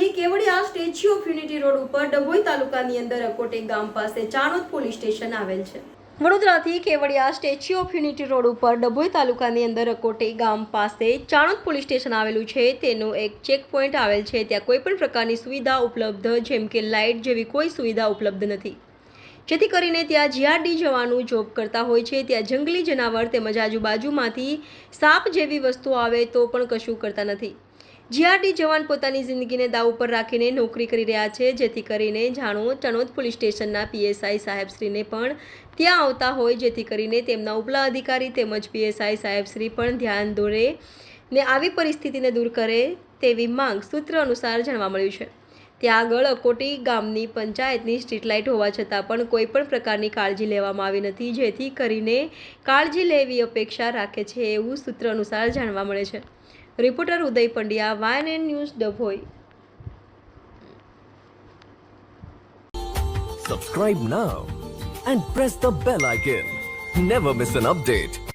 વડોદરાથી Kevadia statue of unity road ઉપર ડભોઈ તાલુકાની અંદર અકોટે ગામ પાસે ચાણોદ પોલીસ સ્ટેશન આવેલ છે. વડોદરાથી Kevadia statue of unity road ઉપર ડભોઈ તાલુકાની અંદર અકોટે ગામ પાસે ચાણોદ પોલીસ સ્ટેશન આવેલું છે. તેનું એક ચેક પોઈન્ટ આવેલ છે. ત્યાં કોઈ પણ પ્રકારની સુવિધા ઉપલબ્ધ, જેમ કે લાઇટ જેવી કોઈ સુવિધા ઉપલબ્ધ નથી. જેથી કરીને ત્યાં જીઆરડી જવાનું જોબ કરતા હોય છે. ત્યાં જંગલી જનાવર તેમજ આજુબાજુમાંથી સાપ જેવી વસ્તુઓ આવે તો પણ કશું કરતા નથી. જીઆરડી જવાન પોતાની જિંદગીને દાવ ઉપર રાખીને નોકરી કરી રહ્યા છે, જેથી કરીને જાણો ચણોદ પોલીસ સ્ટેશનના પીએસઆઈ સાહેબશ્રીને પણ ત્યાં આવતા હોય, જેથી કરીને તેમના ઉપલા અધિકારી તેમજ પીએસઆઈ સાહેબશ્રી પણ ધ્યાન દોરે ને આવી પરિસ્થિતિને દૂર કરે તેવી માંગ સૂત્ર અનુસાર જાણવા મળ્યું છે. ત્યાં આગળ અકોટી ગામની પંચાયતની સ્ટ્રીટ લાઇટ હોવા છતાં પણ કોઈ પણ પ્રકારની કાળજી લેવામાં આવી નથી, જેથી કરીને કાળજી લેવી અપેક્ષા રાખે છે, એવું સૂત્ર અનુસાર જાણવા મળે છે. Reporter Uday Pandya વાયન news Dabhoi Subscribe now and press the bell icon. Never miss an update.